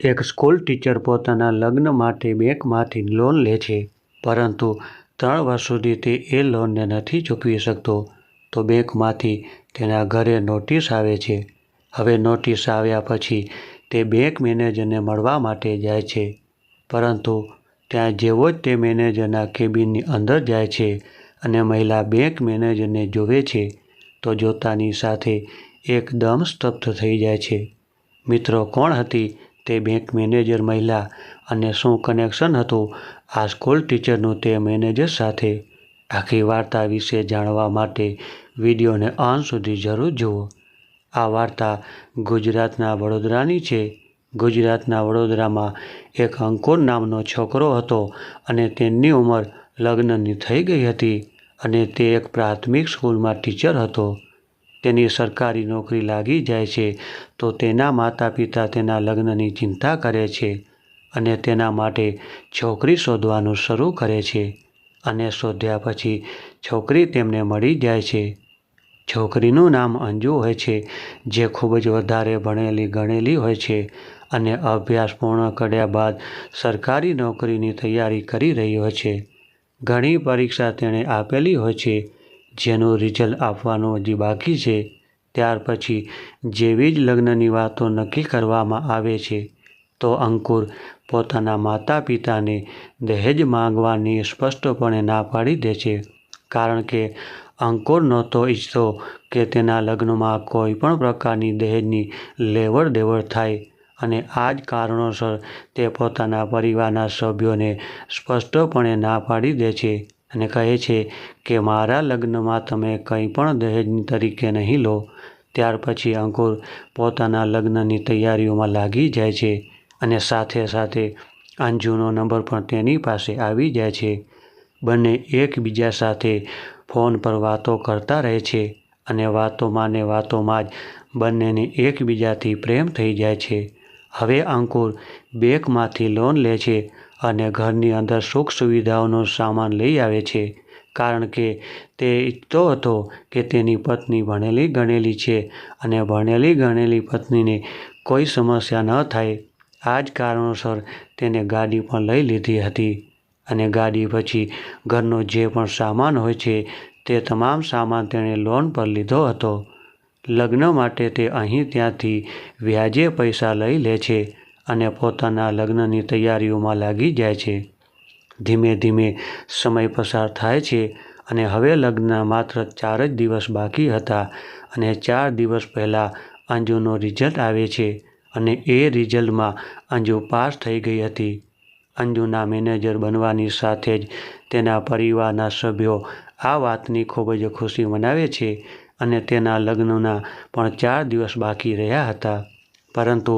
એક school teacher પોતાના લગ્ન માટે બેંકમાંથી લોન લે છે, પરંતુ ત્રણ વર્ષ સુધી તે એ લોનને નથી ચૂકવી શકતો તો બેંકમાંથી તેના ઘરે નોટિસ આવે છે. હવે નોટિસ આવ્યા પછી તે બેંક મેનેજરને મળવા માટે જાય છે પરંતુ ત્યાં જેવો જ તે મેનેજરના કેબિનની અંદર જાય છે અને મહિલા બેંક મેનેજરને જોવે છે, તો જોતાની સાથે એકદમ સ્તબ્ધ થઈ જાય છે. મિત્રો કોણ હતી તે બેંક મેનેજર મહિલા અને શું કનેક્શન હતું આ સ્કૂલ ટીચરનું તે મેનેજર સાથે? આખી વાર્તા વિશે જાણવા માટે વિડીયોને અંત સુધી જરૂર જુઓ. આ વાર્તા ગુજરાતના વડોદરાની છે. ગુજરાતના વડોદરામાં એક અંકુર નામનો છોકરો હતો અને તેની ઉંમર લગ્નની થઈ ગઈ હતી અને તે એક પ્રાથમિક સ્કૂલમાં ટીચર હતો. તેની સરકારી નોકરી લાગી જાય છે, તો તેના માતા-પિતા તેના લગ્નની ચિંતા કરે છે અને તેના માટે છોકરી શોધવાનું શરૂ કરે છે અને શોધ્યા પછી છોકરી તેમને મળી જાય છે. છોકરીનું નામ અંજુ હોય છે, જે ખૂબ જ વધારે ભણેલી ગણેલી હોય છે અને અભ્યાસ પૂર્ણ કર્યા બાદ સરકારી નોકરીની તૈયારી કરી રહી હોય છે. ઘણી પરીક્ષા તેણે આપેલી હોય છે જેનું રિઝલ્ટ આપવાનું હજી બાકી છે. ત્યાર પછી જેવી જ લગ્નની વાતો નક્કી કરવામાં આવે છે, તો અંકુર પોતાના માતા-પિતાને દહેજ માંગવાની સ્પષ્ટપણે ના પાડી દે છે, કારણ કે અંકુર નહોતો ઈચ્છતો કે તેના લગ્નમાં કોઈ પણ પ્રકારની દહેજની લેવડ-દેવડ થાય અને આ જ કારણોસર તે પોતાના પરિવારના સભ્યોને સ્પષ્ટપણે ના પાડી દે છે અને કહે છે કે, મારા લગ્નમાં તમે કંઈ પણ દહેજ તરીકે નહીં લો. ત્યાર પછી અંકુર પોતાના લગ્નની તૈયારીઓમાં લાગી જાય છે અને સાથે સાથે અંજુનો નંબર પણ તેની પાસે આવી જાય છે. બંને એકબીજા સાથે ફોન પર વાતો કરતા રહે છે અને વાતોમાં ને વાતોમાં જ બંનેને એકબીજાથી પ્રેમ થઈ જાય છે. હવે અંકુર બેંકમાંથી લોન લે છે અને ઘરની અંદર સુખ-સુવિધાઓનો સામાન લઈ આવે છે કારણ કે તે ઈચ્છતો હતો કે તેની પત્ની ભણેલી-ગણેલી છે અને ભણેલી-ગણેલી પત્નીને કોઈ સમસ્યા ન થાય. આ જ કારણોસર તેણે ગાડી પણ લઈ લીધી હતી અને ગાડી પછી ઘરનો જે પણ સામાન હોય છે તે તમામ સામાન તેણે લોન પર લીધો હતો. લગ્ન માટે તે અહીં ત્યાંથી વ્યાજે પૈસા લઈ લે છે અને પોતાના લગ્નની તૈયારીઓમાં લાગી જાય છે. ધીમે ધીમે સમય પસાર થાય છે અને હવે લગ્નના માત્ર ચાર જ દિવસ બાકી હતા અને ચાર દિવસ પહેલાં અંજુનો રિઝલ્ટ આવે છે અને એ રિઝલ્ટમાં અંજુ પાસ થઈ ગઈ હતી. અંજુના મેનેજર બનવાની સાથે જ તેના પરિવારના સભ્યો આ વાતની ખૂબ જ ખુશી મનાવે છે અને તેના લગ્નના પણ ચાર દિવસ બાકી રહ્યા હતા. પરંતુ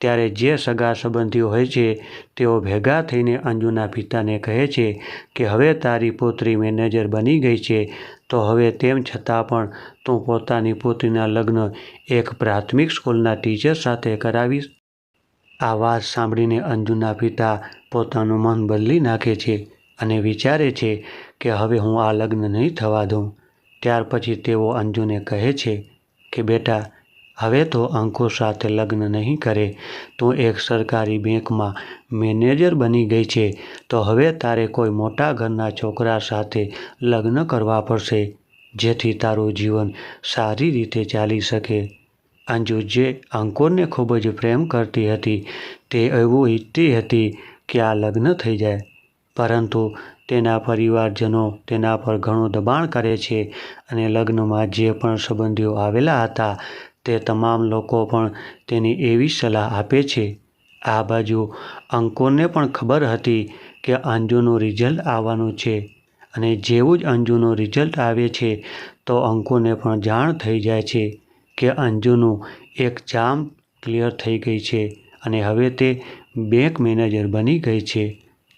ત્યારે જે સગા-સંબંધીઓ હોય છે, તેઓ ભેગા થઈને અંજુના પિતાને કહે છે કે, હવે તારી પુત્રી મેનેજર બની ગઈ છે, તો હવે તેમ છતાં પણ તું પોતાની પુત્રીના લગ્ન એક પ્રાથમિક સ્કૂલના ટીચર સાથે કરાવીશ? આ વાત સાંભળીને અંજુના પિતા પોતાનું મન બદલી નાખે છે અને વિચારે છે કે, હવે હું આ લગ્ન નહીં થવા દઉં. ત્યાર પછી તેઓ અંજુને કહે છે કે, બેટા હવે તો અંકુશ સાથે લગ્ન નહીં કરે. તું એક સરકારી બેંકમાં મેનેજર બની ગઈ છે, તો હવે તારે કોઈ મોટા ઘરના છોકરા સાથે લગ્ન કરવા પડશે, જેથી તારું જીવન સારી રીતે ચાલી શકે. અંજુ જે અંકુરને ખૂબ જ પ્રેમ કરતી હતી, તે એવું ઈચ્છતી હતી કે આ લગ્ન થઈ જાય, પરંતુ તેના પરિવારજનો તેના પર ઘણું દબાણ કરે છે અને લગ્નમાં જે પણ સંબંધીઓ આવેલા હતા તે તમામ લોકો પણ તેની એવી સલાહ આપે છે. આ બાજુ અંકુરને પણ ખબર હતી કે અંજુનું રિઝલ્ટ આવવાનું છે અને જેવું જ અંજુનું રિઝલ્ટ આવે છે, તો અંકુરને પણ જાણ થઈ જાય છે કે અંજુનું એક જામ ક્લિયર થઈ ગઈ છે અને હવે તે બેંક મેનેજર બની ગઈ છે.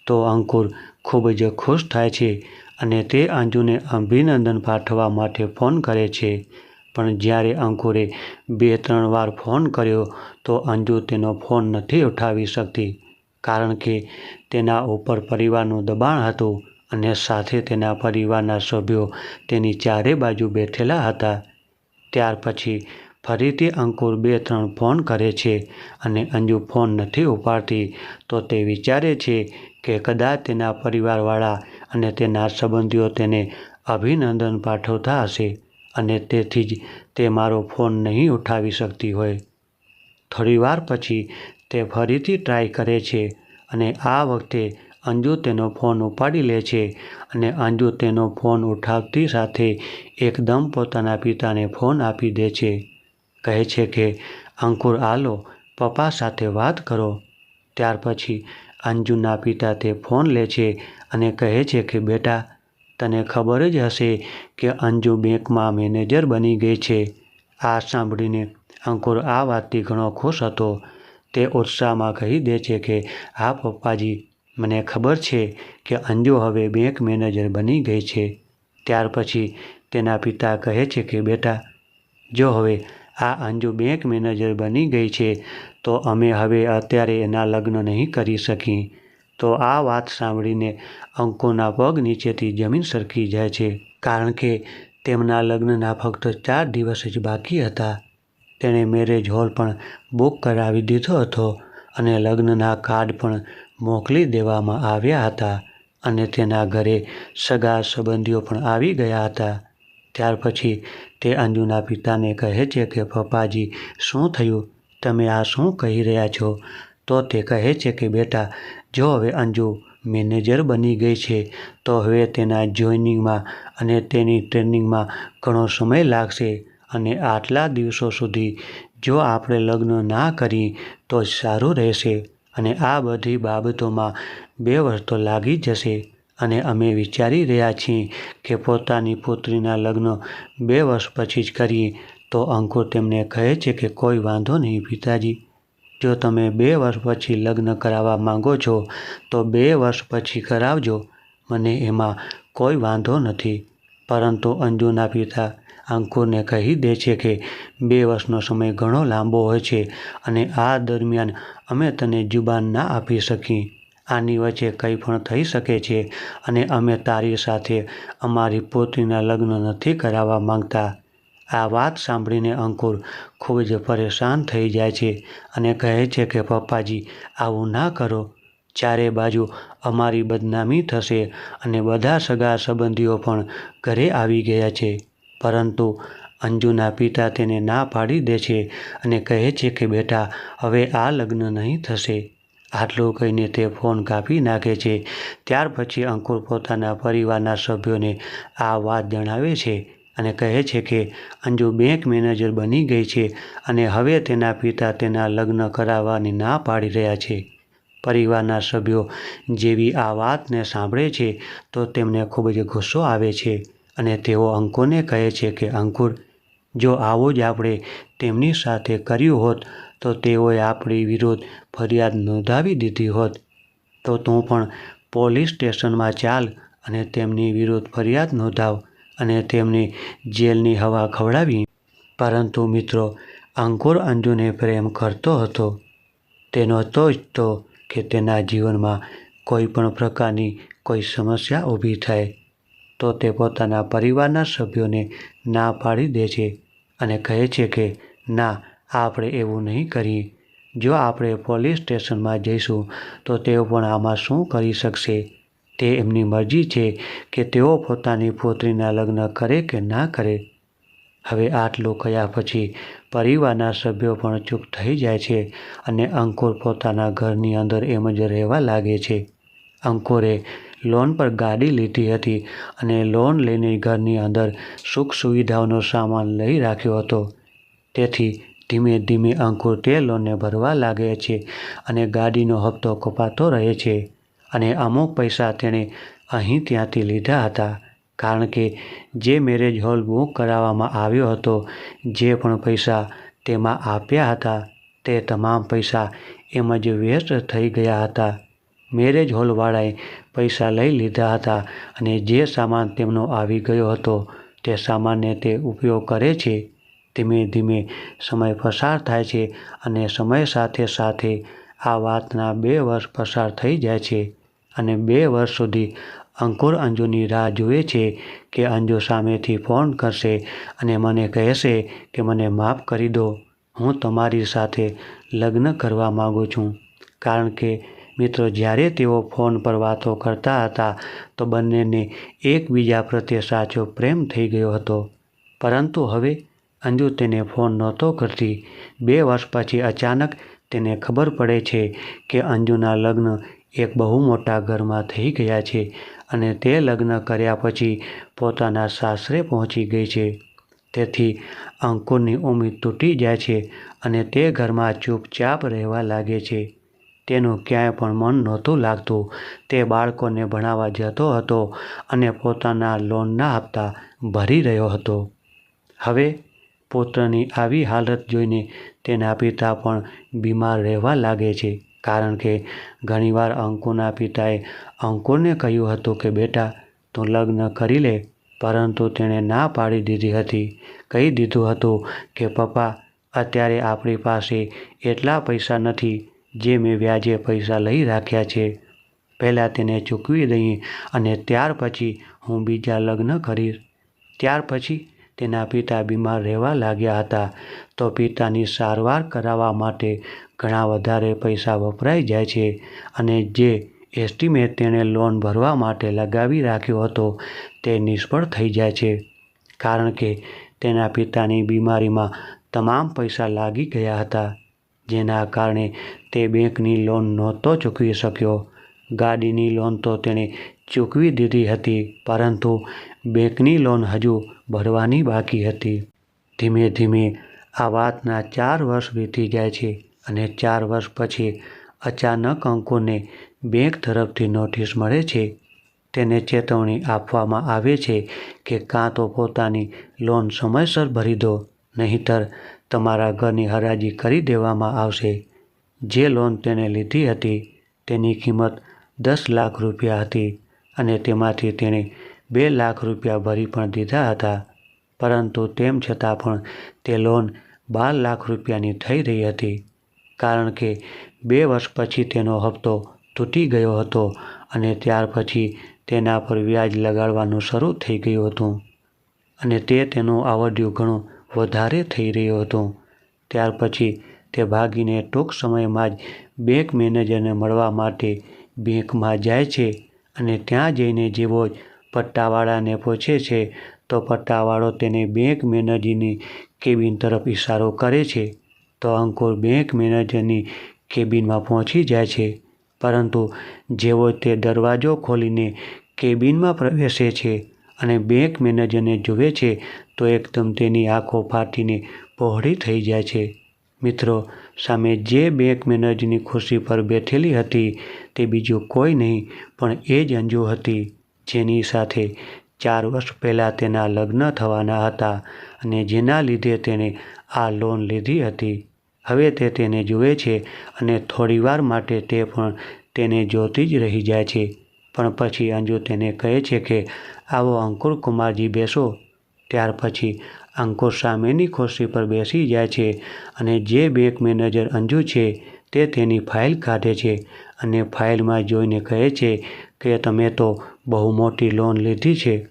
તો અંકુર ખૂબ જ ખુશ થાય છે અને તે અંજુને અભિનંદન પાઠવવા માટે ફોન કરે છે પણ જ્યારે અંકુરે બે-ત્રણ વાર ફોન કર્યો, તો અંજુ તેનો ફોન નથી ઉઠાવી શકતી, કારણ કે તેના ઉપર પરિવારનું દબાણ હતું અને સાથે તેના પરિવારના સભ્યો તેની ચારે બાજુ બેઠેલા હતા. ત્યાર પછી ફરીથી અંકુર બે ત્રણ ફોન કરે છે અને અંજુ ફોન નથી ઉપાડતી, તો તે વિચારે છે કે કદાચ તેના પરિવારવાળા અને તેના સંબંધીઓ તેને અભિનંદન પાઠવતા હશે અને તેથી જ તે મારો ફોન નહીં ઉઠાવી શકતી હોય. થોડીવાર પછી તે ફરીથી ટ્રાય કરે છે અને આ વખતે અંજુ તેનો ફોન ઉપાડી લે છે અને અંજુ તેનો ફોન ઉઠાવતી સાથે એકદમ પોતાના પિતાને ફોન આપી દે છે. કહે છે કે, અંકુર આલો પપ્પા સાથે વાત કરો. ત્યાર પછી અંજુના પિતા તે ફોન લે છે અને કહે છે કે, બેટા તને ખબર જ હશે કે અંજુ બેંકમાં મેનેજર બની ગઈ છે. આ સાંભળીને અંકુર આ વાતથી ઘણો ખુશ હતો. તે ઉત્સાહમાં કહી દે છે કે, હા, પપ્પાજી, મને ખબર છે કે અંજુ હવે બેંક મેનેજર બની ગઈ છે. ત્યાર પછી તેના પિતા કહે છે કે, બેટા, જો હવે આ અંજુ બેંક મેનેજર બની ગઈ છે, તો અમે હવે અત્યારે એના લગ્ન નહીં કરી શકીએ. તો આ વાત સાંભળીને અંકોના પગ નીચેથી જમીન સરકી જાય છે. કારણ કે તેમના લગ્નના ફક્ત ચાર દિવસ જ બાકી હતા. તેણે મેરેજ હોલ પણ બુક કરાવી દીધો હતો અને લગ્નના કાર્ડ પણ મોકલી દેવામાં આવ્યા હતા અને તેના ઘરે સગા સંબંધીઓ પણ આવી ગયા હતા. ત્યાર પછી તે અંજુના પિતાને કહે છે કે, પપ્પાજી, શું થયું? તમે આ શું કહી રહ્યા છો? તો તે કહે છે કે, બેટા જો હવે અંજુ મેનેજર બની ગઈ છે, તો હવે તેના જોઈનિંગમાં અને તેની ટ્રેનિંગમાં ઘણો સમય લાગશે અને આટલા દિવસો સુધી જો આપણે લગ્ન ના કરી, તો સારું રહેશે અને આ બધી બાબતોમાં બે વર્ષ તો લાગી જશે. અને અમે વિચારી રહ્યા છીએ કે પોતાની પુત્રીના લગ્ન બે વર્ષ પછી જ કરીએ, તો અંકુર તેમને કહે છે કે કોઈ વાંધો નહીં પિતાજી. જો તમે બે વર્ષ પછી લગ્ન કરાવવા માંગો છો, તો બે વર્ષ પછી કરાવજો. મને એમાં કોઈ વાંધો નથી. પરંતુ અંજુના પિતા અંકુરને કહી દે છે કે બે વર્ષનો સમય ઘણો લાંબો હોય છે અને આ દરમિયાન અમે તને જુબાન ના આપી શકી આની વચ્ચે કંઈ પણ થઈ શકે છે અને અમે તારી સાથે અમારી પોતીના લગ્ન નથી કરાવવા માંગતા. આ વાત સાંભળીને અંકુર ખૂબ જ પરેશાન થઈ જાય છે અને કહે છે કે, પપ્પાજી, આવું ના કરો. ચારે બાજુ અમારી બદનામી થશે અને બધા સગા સંબંધીઓ પણ ઘરે આવી ગયા છે. પરંતુ અંજુના પિતા તેને ના પાડી દે છે અને કહે છે કે, બેટા, હવે આ લગ્ન નહીં થશે. આટલું કહીને તે ફોન કાપી નાખે છે. ત્યાર પછી અંકુર પોતાના પરિવારના સભ્યોને આ વાત જણાવે છે. અને કહે છે કે, અંજુ બેંક મેનેજર બની ગઈ છે અને હવે તેના પિતા તેના લગ્ન કરાવવાની ના પાડી રહ્યા છે. પરિવારના સભ્યો જેવી આ વાતને સાંભળે છે તો તેમને ખૂબ જ ગુસ્સો આવે છે અને તેઓ અંકુરને કહે છે કે, અંકુર, જો આવું જ આપણે તેમની સાથે કર્યું હોત તો તેઓએ આપણી વિરુદ્ધ ફરિયાદ નોંધાવી દીધી હોત. તો તું પણ પોલીસ સ્ટેશનમાં ચાલ અને તેમની વિરુદ્ધ ફરિયાદ નોંધાવ. અને તેમને જેલની હવા ખવડાવી. પરંતુ મિત્રો, અંકુર અંજુને પ્રેમ કરતો હતો. તે નહોતો ઈચ્છતો કે તેના જીવનમાં કોઈ પણ પ્રકારની કોઈ સમસ્યા ઊભી થાય, તો તે પોતાના પરિવારના સભ્યોને ના પાડી દે છે અને કહે છે કે, ના, આપણે એવું નહીં કરીએ. જો આપણે પોલીસ સ્ટેશનમાં જઈશું, તો તેઓ પણ આમાં શું કરી શકશે? તે એમની મરજી છે કે તેઓ પોતાની પુત્રીના લગ્ન કરે કે ના કરે. હવે આટલું કહ્યા પછી પરિવારના સભ્યો પણ ચૂપ થઈ જાય છે અને અંકુર પોતાના ઘરની અંદર એમ જ રહેવા લાગે છે. અંકુરે લોન પર ગાડી લીધી હતી અને લોન લઈને ઘરની અંદર સુખ સુવિધાઓનો સામાન લઈ રાખ્યો હતો. તેથી ધીમે ધીમે અંકુર તે લોનને ભરવા લાગે છે અને ગાડીનો હપ્તો કપાતો રહે છે. અને અમુક પૈસા તેણે અહીં ત્યાંથી લીધા હતા. કારણ કે જે મેરેજ હોલ બુક કરાવવામાં આવ્યો હતો, જે પણ પૈસા તેમાં આપ્યા હતા, તે તમામ પૈસા એમ જ વેસ્ટ થઈ ગયા હતા. મેરેજ હોલવાળાએ પૈસા લઈ લીધા હતા અને જે સામાન તેમનો આવી ગયો હતો, તે સામાનને તે ઉપયોગ કરે છે. ધીમે ધીમે સમય પસાર થાય છે અને સમય સાથે સાથે આ વાતના બે વર્ષ પસાર થઈ જાય છે. અને બે વર્ષ સુધી અંકુર અંજુની રાહ જુએ છે કે અંજુ સામેથી ફોન કરશે અને મને કહેશે કે મને માફ કરી દો. હું તમારી સાથે લગ્ન કરવા માગું છું. કારણ કે મિત્રો, જ્યારે તેઓ ફોન પર વાતો કરતા હતા, તો બંનેને એકબીજા પ્રત્યે સાચો પ્રેમ થઈ ગયો હતો. પરંતુ હવે અંજુ તેને ફોન નહોતો કરતી. બે વર્ષ પછી અચાનક તેને ખબર પડે છે કે અંજુના લગ્ન એક બહુ મોટા ઘરમાં થઈ ગયા છે અને તે લગ્ન કર્યા પછી પોતાના સાસરે પહોંચી ગઈ છે. તેથી અંકુરની ઉમ્મીદ તૂટી જાય છે અને તે ઘરમાં ચૂપચાપ રહેવા લાગે છે. તેનું ક્યાંય પણ મન નહોતું લાગતું. તે બાળકોને ભણાવવા જતો હતો અને પોતાના લોનના હપ્તા ભરી રહ્યો હતો. હવે પુત્રની આવી હાલત જોઈને તેના પિતા પણ બીમાર રહેવા લાગે છે. કારણ કે ઘણીવાર અંકુના પિતાએ અંકુરને કહ્યું હતું કે, બેટા, તું લગ્ન કરી લે. પરંતુ તેણે ના પાડી દીધી હતી. કહી દીધું હતું કે, પપ્પા, અત્યારે આપણી પાસે એટલા પૈસા નથી જે મેં વ્યાજે પૈસા લઈ રાખ્યા છે. પહેલાં તેને ચૂકવી દઈએ અને ત્યાર પછી હું બીજા લગ્ન કરીશ. ત્યાર પછી તેના પિતા બીમાર રહેવા લાગ્યા હતા. તો પિતાની સારવાર કરાવવા માટે ઘણા વધારે પૈસા વપરાઈ જાય છે અને જે એસ્ટિમેટ તેણે લોન ભરવા માટે લગાવી રાખ્યો હતો તે નિષ્ફળ થઈ જાય છે. કારણ કે તેના પિતાની બીમારીમાં તમામ પૈસા લાગી ગયા હતા, જેના કારણે તે બેંકની લોન નહોતો ચૂકવી શક્યો. ગાડીની લોન તો તેણે ચૂકવી દીધી હતી, પરંતુ બેંકની લોન હજુ ભરવાની બાકી હતી. ધીમે ધીમે આ વાતના ચાર વર્ષ વીતી જાય છે અને ચાર વર્ષ પછી અચાનક અંકુને બેંક તરફથી નોટિસ મળે છે. તેને ચેતવણી આપવામાં આવે છે કે કાં તો પોતાની લોન સમયસર ભરી દો, નહીંતર તમારા ઘરની હરાજી કરી દેવામાં આવશે. જે લોન તેણે લીધી હતી તેની કિંમત દસ લાખ રૂપિયા હતી અને તેમાંથી તેણે બે લાખ રૂપિયા ભરી પણ દીધા હતા, પરંતુ તેમ છતાં પણ તે લોન બાર લાખ રૂપિયાની થઈ રહી હતી, કારણ કે બે વર્ષ પછી તેનો હપ્તો તૂટી ગયો હતો અને ત્યાર પછી તેના પર વ્યાજ લગાડવાનું શરૂ થઈ ગયું હતું. અને તે તેનું આવડ્યું ઘણું વધારે થઈ રહ્યું હતું. ત્યાર પછી તે ભાગીને ટૂંક સમયમાં જ બેંક મેનેજરને મળવા માટે બેંકમાં જાય છે અને ત્યાં જઈને જેવો જ પટ્ટાવાળાને પૂછે છે, તો પટ્ટાવાળો તેને બેંક મેનેજરની કેબિન તરફ ઇશારો કરે છે? તો અંકુર બેંક મેનેજરની કેબિનમાં પહોંચી જાય છે. પરંતુ જેવો તે દરવાજો ખોલીને કેબિનમાં પ્રવેશે છે અને બેંક મેનેજરને જુએ છે, તો એકદમ તેની આંખો ફાટીને પહોળી થઈ જાય છે. મિત્રો, સામે જે બેંક મેનેજરની ખુરશી પર બેઠેલી હતી તે બીજું કોઈ નહીં, પણ એ જ અંજુ હતી. જેની સાથે ચાર વર્ષ પહેલાં તેના લગ્ન થવાના હતા અને જેના લીધે તેણે આ લોન લીધી હતી. હવે તે તેને જુએ છે અને થોડીવાર માટે તે પણ તેને જોતી જ રહી જાય છે. પણ પછી અંજુ તેને કહે છે કે, આવો અંકુર કુમારજી બેસો. ત્યાર પછી અંકુર સામેની ખુરશી પર બેસી જાય છે અને જે બેંક મેનેજર અંજુ છે તે તેની ફાઇલ કાઢે છે અને ફાઇલમાં જોઈને કહે છે કે તમે તો બહુ મોટી લોન લીધી છે.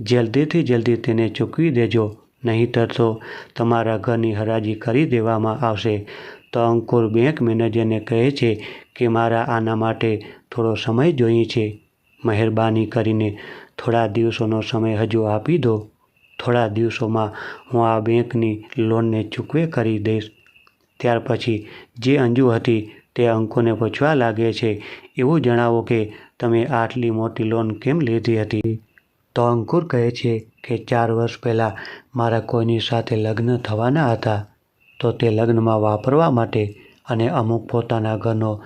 જલ્દીથી જલ્દી તેને ચૂકવી દેજો, નહીંતર તો તમારા ઘરની હરાજી કરી દેવામાં આવશે. તો અંકુર બેંક મેનેજરને કહે છે કે મારા આના માટે થોડો સમય જોઈએ છે. મહેરબાની કરીને થોડા દિવસોનો સમય હજુ આપી દો. થોડા દિવસોમાં હું આ બેંકની લોનને ચૂકવે કરી દઈશ. ત્યાર પછી જે અંજુ હતી તે અંકુને પૂછવા લાગે છે, એવું જણાવો કે તમે આટલી મોટી લોન કેમ લીધી હતી? તો અંકુર કહે છે કે, ચાર વર્ષ પહેલાં મારા કોઈની સાથે લગ્ન થવાના હતા, તો તે લગ્નમાં વાપરવા માટે અને અમુક પોતાના ઘરનો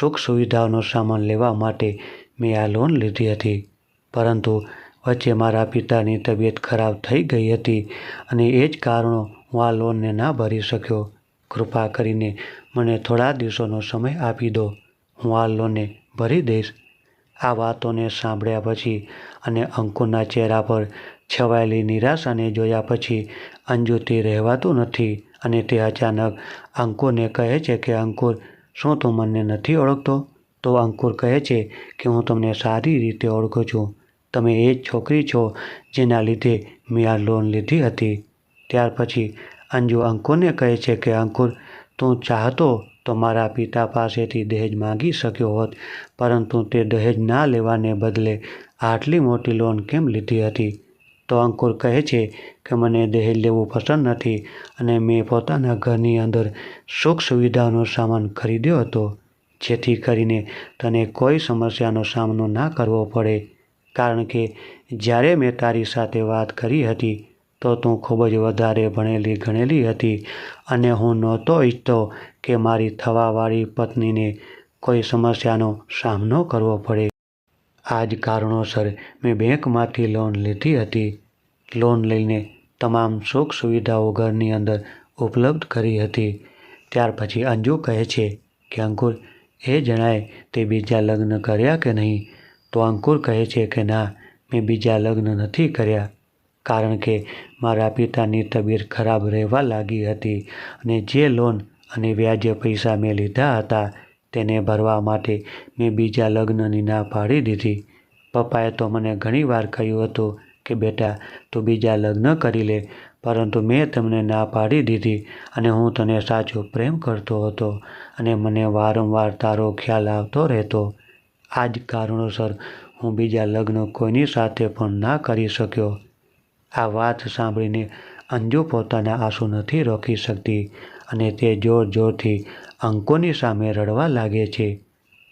સુખ સુવિધાઓનો સામાન લેવા માટે મેં આ લોન લીધી હતી. પરંતુ વચ્ચે મારા પિતાની તબિયત ખરાબ થઈ ગઈ હતી અને એ જ કારણો હું આ લોનને ના ભરી શક્યો. કૃપા કરીને મને થોડા દિવસોનો સમય આપી દો. હું આ લોનને ભરી દઈશ. આ વાતોને સાંભળ્યા પછી અને અંકુરના ચહેરા પર છવાયેલી નિરાશાને જોયા પછી અંજુથી રહેવાતું નથી અને તે અચાનક અંકુરને કહે છે કે, અંકુર, શું તું મને નથી ઓળખતો? તો અંકુર કહે છે કે, હું તમને સારી રીતે ઓળખું છું. તમે એ જ છોકરી છો જેના લીધે મેં આ લોન લીધી હતી. ત્યાર પછી અંજુ અંકુરને કહે છે કે, અંકુર, તું ચાહતો તો મારા પિતા પાસેથી દહેજ માંગી શક્યો હોત, પરંતુ તે દહેજ ના લેવાને બદલે આટલી મોટી લોન કેમ લીધી હતી? તો અંકુર કહે છે કે, મને દહેજ લેવું પસંદ નથી અને મેં પોતાના ઘરની અંદર સુખ સુવિધાનો સામાન ખરીદ્યો હતો, જેથી કરીને તને કોઈ સમસ્યાનો સામનો ના કરવો પડે. કારણ કે જ્યારે મેં તારી સાથે વાત કરી હતી તો તું ખૂબ જ વધારે ભણેલી ગણેલી હતી અને હું નહોતો ઈચ્છતો કે મારી થવાવાળી પત્નીને કોઈ સમસ્યાનો સામનો કરવો પડે. આ જ કારણોસર મેં બેંકમાંથી લોન લીધી હતી. લોન લઈને તમામ સુખ સુવિધાઓ ઘરની અંદર ઉપલબ્ધ કરી હતી. ત્યાર પછી અંજુ કહે છે કે, અંકુર, એ જણાય તે બીજા લગ્ન કર્યા કે નહીં? તો અંકુર કહે છે કે, ના, મેં બીજા લગ્ન નથી કર્યા. કારણ કે મારા પિતાની તબિયત ખરાબ રહેવા લાગી હતી અને જે લોન અને વ્યાજે પૈસા મેં લીધા હતા તેને ભરવા માટે મેં બીજા લગ્નની ના પાડી દીધી. પપ્પાએ તો મને ઘણીવાર કહ્યું હતું કે, બેટા, તું બીજા લગ્ન કરી લે, પરંતુ મેં તમને ના પાડી દીધી અને હું તને સાચો પ્રેમ કરતો હતો અને મને વારંવાર તારો ખ્યાલ આવતો રહેતો. આ જ કારણોસર હું બીજા લગ્ન કોઈની સાથે પણ ના કરી શક્યો. આ વાત સાંભળીને અંજુ પોતાના આંસુ નથી રોકી શકતી અને તે જોર જોરથી અંકુરની સામે રડવા લાગે છે.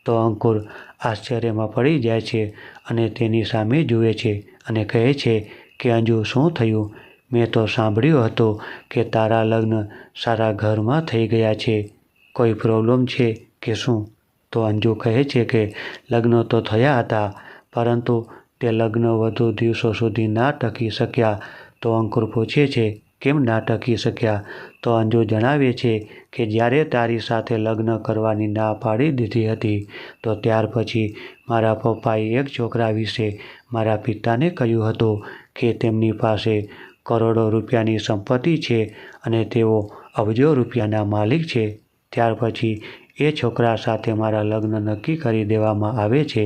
તો અંકુર આશ્ચર્યમાં પડી જાય છે અને તેની સામે જુએ છે અને કહે છે કે, અંજુ, શું થયું? મેં તો સાંભળ્યું હતું કે તારા લગ્ન સારા ઘરમાં થઈ ગયા છે. કોઈ પ્રોબ્લેમ છે કે શું? તો અંજુ કહે છે કે, લગ્ન તો થયા હતા, પરંતુ તે લગ્ન વધુ દિવસો સુધી ના ટકી શક્યા. તો અંકુર પૂછે છે, કેમ ના ટકી શક્યા? તો અંજુ જણાવે છે કે જ્યારે તારી સાથે લગ્ન કરવાની ના પાડી દીધી હતી, તો ત્યાર પછી મારા પપ્પાએ એક છોકરા વિશે મારા પિતાને કહ્યું હતું કે તેમની પાસે કરોડો રૂપિયાની સંપત્તિ છે અને તેઓ અબજો રૂપિયાના માલિક છે. ત્યાર પછી એ છોકરા સાથે મારા લગ્ન નક્કી કરી દેવામાં આવે છે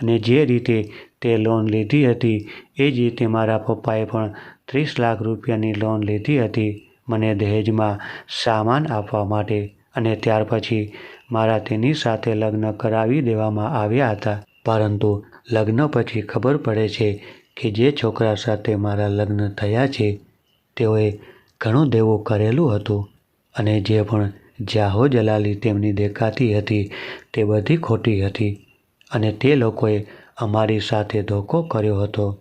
અને જે રીતે તે લોન લીધી હતી. એ જ રીતે મારા પપ્પાએ પણ ત્રીસ લાખ રૂપિયાની લોન લીધી હતી મને દહેજમાં સામાન આપવા માટે અને ત્યાર પછી મારા તેની સાથે લગ્ન કરાવી દેવામાં આવ્યા હતા. પરંતુ લગ્ન પછી ખબર પડે છે કે જે છોકરા સાથે મારા લગ્ન થયા છે, તેઓએ ઘણું દેવું કરેલું હતું અને જે પણ જાહો જલાલી તેમની દેખાતી હતી તે બધી ખોટી હતી અને તે લોકોએ અમારી સાથે ધોકો કર્યો હતો.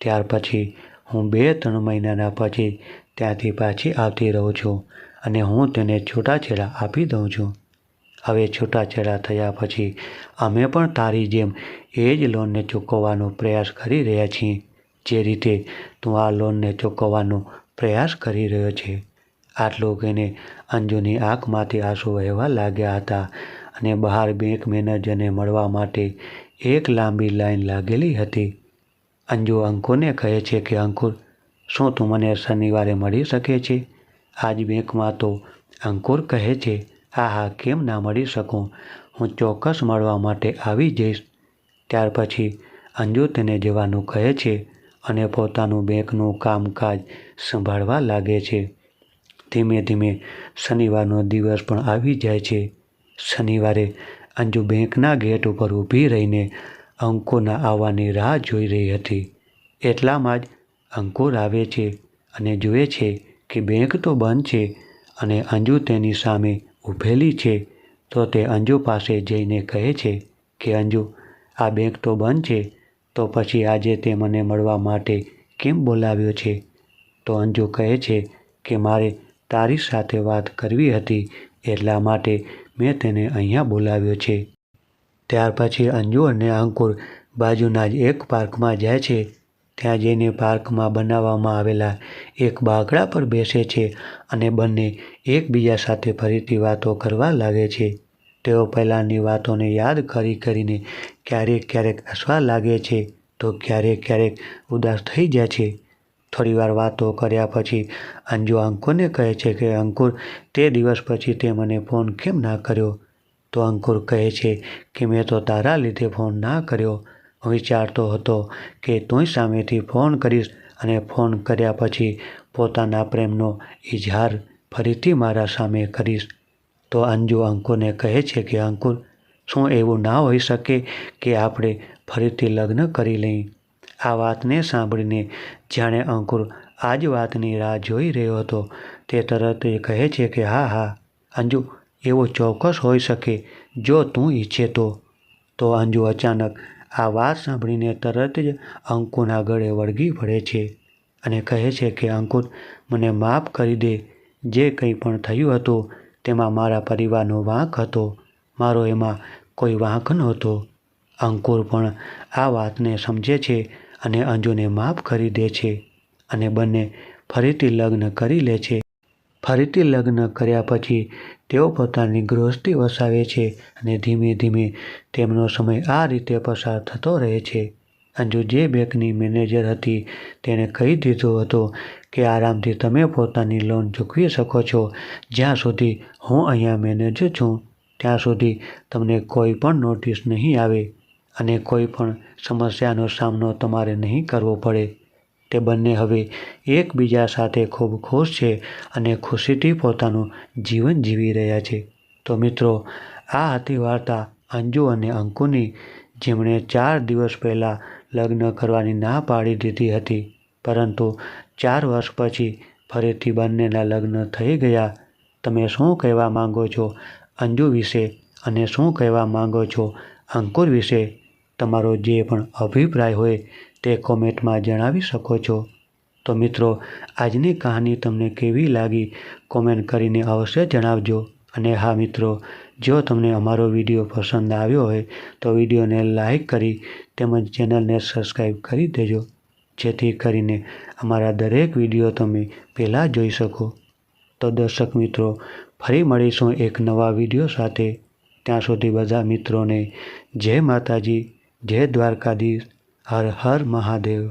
ત્યાર પછી હું બે ત્રણ મહિનાના પછી ત્યાંથી પાછી આવતી રહું છું અને હું તેને છૂટાછેડા આપી દઉં છું. હવે છૂટાછેડા થયા પછી અમે પણ તારી જેમ એ જ લોનને ચૂકવવાનો પ્રયાસ કરી રહ્યા છીએ. જે રીતે તું આ લોનને ચૂકવવાનો પ્રયાસ કરી રહ્યો છે. આટલું કહીને અંજુની આંખમાંથી આંસુ વહેવા લાગ્યા હતા અને બહાર બેંક મેનેજરને મળવા માટે એક લાંબી લાઈન લાગેલી હતી. અંજુ અંકુરને કહે છે કે, અંકુર, શું તું મને શનિવારે મળી શકે છે? આજ બેંકમાં તો અંકુર કહે છે હા હા કેમ ના મળી શકું? હું ચોક્કસ મળવા માટે આવી જઈશ. ત્યાર પછી અંજુ તેને જવાનું કહે છે અને પોતાનું બેંકનું કામકાજ સંભાળવા લાગે છે. ધીમે ધીમે શનિવારનો દિવસ પણ આવી જાય છે. શનિવારે અંજુ બેંકના ગેટ ઉપર ઊભી રહીને અંકુરના આવવાની રાહ જોઈ રહી હતી. એટલામાં જ અંકુર આવે છે અને જુએ છે કે બેંક તો બંધ છે અને અંજુ તેની સામે ઊભેલી છે, તો તે અંજુ પાસે જઈને કહે છે કે, અંજુ, આ બેંક તો બંધ છે, તો પછી આજે તે મને મળવા માટે કેમ બોલાવ્યો છે? તો અંજુ કહે છે કે, મારે તારી સાથે વાત કરવી હતી, એટલા માટે મેં તેને અહીંયા બોલાવ્યો છે. ત્યાર પછી અંજુ અને અંકુર બાજુના જ એક પાર્કમાં જાય છે. ત્યાં જઈને પાર્કમાં બનાવવામાં આવેલા એક બાગડા પર બેસે છે અને બંને એકબીજા સાથે ફરીથી વાતો કરવા લાગે છે. તેઓ પહેલાંની વાતોને યાદ કરી કરીને ક્યારેક ક્યારેક હસવા લાગે છે તો ક્યારેક ક્યારેક ઉદાસ થઈ જાય છે. થોડીવાર વાતો કર્યા પછી અંજુ અંકુરને કહે છે કે, અંકુર, તે દિવસ પછી તે મને ફોન કેમ ના કર્યો? તો અંકુર કહે છે કે, મેં તો તારા લીધે ફોન ના કર્યો. હું વિચારતો હતો કે તું સામેથી ફોન કરીશ અને ફોન કર્યા પછી પોતાના પ્રેમનો ઇજહાર ફરીથી મારા સામે કરીશ. તો અંજુ અંકુરને કહે છે કે, અંકુર, શું એવું ના હોઈ શકે કે આપણે ફરીથી લગ્ન કરી લઈએ? આ વાતને સાંભળીને જાણે અંકુર આ જ વાતની રાહ જોઈ રહ્યો હતો. તે તરત એ કહે છે કે, હા હા, અંજુ, એવો ચોક્કસ હોઈ શકે જો તું ઈચ્છે તો. તો અંજુ અચાનક આ વાત સાંભળીને તરત જ અંકુરના ગળે વળગી પડે છે અને કહે છે કે, અંકુર, મને માફ કરી દે. જે કંઈ પણ થયું હતું તેમાં મારા પરિવારનો વાંક હતો. મારો એમાં કોઈ વાંક નહોતો. અંકુર પણ આ વાતને સમજે છે અને અંજુને માફ કરી દે છે અને બંને ફરીથી લગ્ન કરી લે છે. ફરીથી લગ્ન કર્યા પછી તેઓ પોતાની ગૃહસ્થી વસાવે છે અને ધીમે ધીમે તેમનો સમય આ રીતે પસાર થતો રહે છે. અંજુ જે બેંકની મેનેજર હતી તેણે કહી દીધો હતો કે આરામથી તમે પોતાની લોન ચૂકવી શકો છો. જ્યાં સુધી હું અહીંયા મેનેજર છું, ત્યાં સુધી તમને કોઈ પણ નોટિસ નહીં આવે. અને કોઈ પણ સમસ્યાનો સામનો તમારે નહીં કરવો પડે. તે બંને હવે એકબીજા સાથે ખૂબ ખુશ છે અને ખુશીથી પોતાનું જીવન જીવી રહ્યા છે. તો મિત્રો, આ હતી વાર્તા અંજુ અને અંકુની, જેમણે ચાર દિવસ પહેલાં લગ્ન કરવાની ના પાડી દીધી હતી. પરંતુ ચાર વર્ષ પછી ફરીથી બંનેના લગ્ન થઈ ગયા. તમે શું કહેવા માંગો છો અંજુ વિશે અને શું કહેવા માંગો છો અંકુર વિશે? તમારો જે પણ અભિપ્રાય હોય તે કોમેન્ટમાં જણાવી શકો છો. તો મિત્રો, આજની કહાની તમને કેવી લાગી કોમેન્ટ કરીને અવશ્ય જણાવજો. અને હા મિત્રો, જો તમને અમારો વીડિયો પસંદ આવ્યો હોય તો વિડીયોને લાઈક કરી તેમજ ચેનલને સબસ્ક્રાઈબ કરી દેજો. જેથી કરીને અમારા દરેક વીડિયો તમે પહેલાં જોઈ શકો. તો દર્શક મિત્રો, ફરી મળીશું એક નવા વીડિયો સાથે. ત્યાં સુધી બધા મિત્રોને જય માતાજી. જય દ્વારકાધીશ. હર હર મહાદેવ.